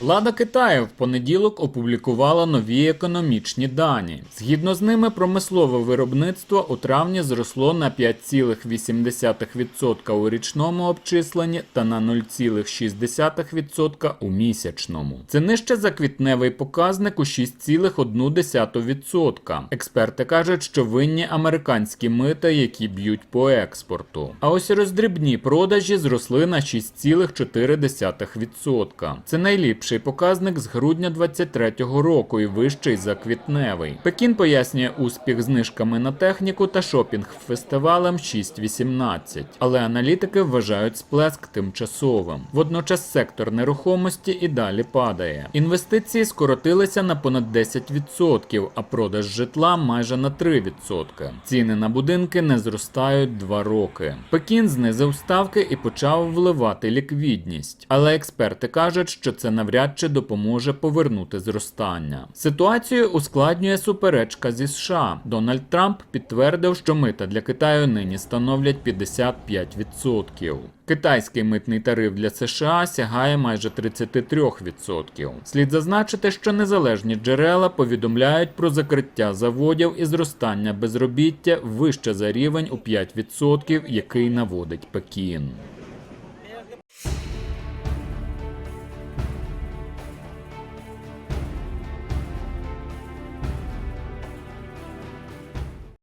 Влада Китаю в понеділок опублікувала нові економічні дані. Згідно з ними, промислове виробництво у травні зросло на 5,8% у річному обчисленні та на 0,6% у місячному. Це нижче за квітневий показник у 6,1%. Експерти кажуть, що винні американські мита, які б'ють по експорту. А ось роздрібні продажі зросли на 6,4%. Це найліпший показник з грудня 2023 року і вищий за квітневий. Пекін пояснює успіх знижками на техніку та шопінг-фестивалем 6.18. Але аналітики вважають сплеск тимчасовим. Водночас сектор нерухомості і далі падає. Інвестиції скоротилися на понад 10%, а продаж житла майже на 3%. Ціни на будинки не зростають 2 роки. Пекін знизив ставки і почав вливати ліквідність. Але експерти кажуть, що це навряд чи допоможе повернути зростання. Ситуацію ускладнює суперечка зі США. Дональд Трамп підтвердив, що мита для Китаю нині становлять 55%. Китайський митний тариф для США сягає майже 33%. Слід зазначити, що незалежні джерела повідомляють про закриття заводів і зростання безробіття вище за рівень у 5%, який наводить Пекін.